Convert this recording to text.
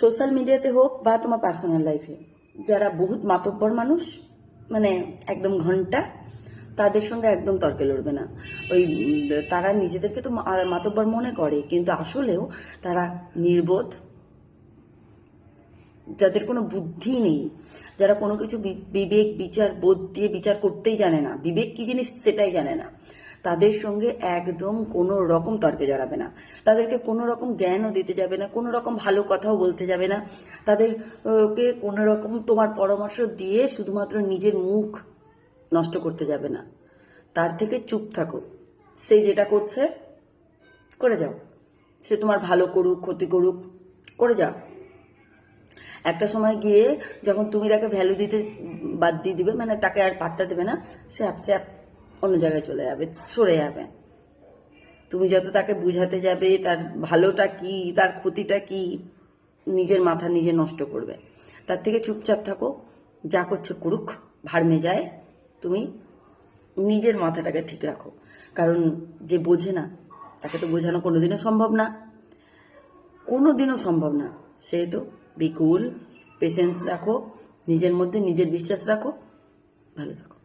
Social মিডিয়াতে হোক বা তোমার পার্সোনাল লাইফে যারা বহুত মাতব্বর মানুষ মানে একদম ঘণ্টা, তাদের সঙ্গে একদম তর্কে লড়বে না। ওই, তারা নিজেদেরকে তো মাতব্বর মনে করে, কিন্তু আসলেও তারা নির্বোধ। যাদের কোনো বুদ্ধি নেই, যারা কোনো কিছু বিবেক, বিচার, বোধ দিয়ে বিচার করতেই জানে না। বিবেক কি জিনিস সেটাই জানে না। তাদের সঙ্গে একদম কোনো রকম তর্কে জড়াবে না। তাদেরকে কোনো রকম জ্ঞানও দিতে যাবে না, কোনো রকম ভালো কথাও বলতে যাবে না। তাদেরকে কোনো রকম তোমার পরামর্শ দিয়ে শুধুমাত্র নিজের মুখ নষ্ট করতে যাবে না। তার থেকে চুপ থাকো। সে যেটা করছে, করে যাও। সে তোমার ভালো করুক, ক্ষতি করুক, করে যাও একটা সময় গিয়ে যখন তুমি তাকে ভ্যালু দিতে বাদ দিয়ে দিবে মানে তাকে আর পাত্তা দেবে না, সে আপসে আপ অন্য জায়গায় চলে যাবে, সরে যাবে। তুমি যত তাকে বুঝাতে যাবে, তার ভালোটা কি, তার ক্ষতিটা কি, নিজের মাথা নিজে নষ্ট করবে। তার থেকে চুপচাপ থাকো, যা করছে করুক ভারমে যায় তুমি নিজের মাথাটাকে ঠিক রাখো। কারণ যে বোঝে না, তাকে তো বোঝানো কোনোদিনও সম্ভব না। কোনো দিনও সম্ভব না। সেহেতু বিকুল পেশেন্স রাখো, নিজের মধ্যে নিজের বিশ্বাস রাখো, ভালো থাকো।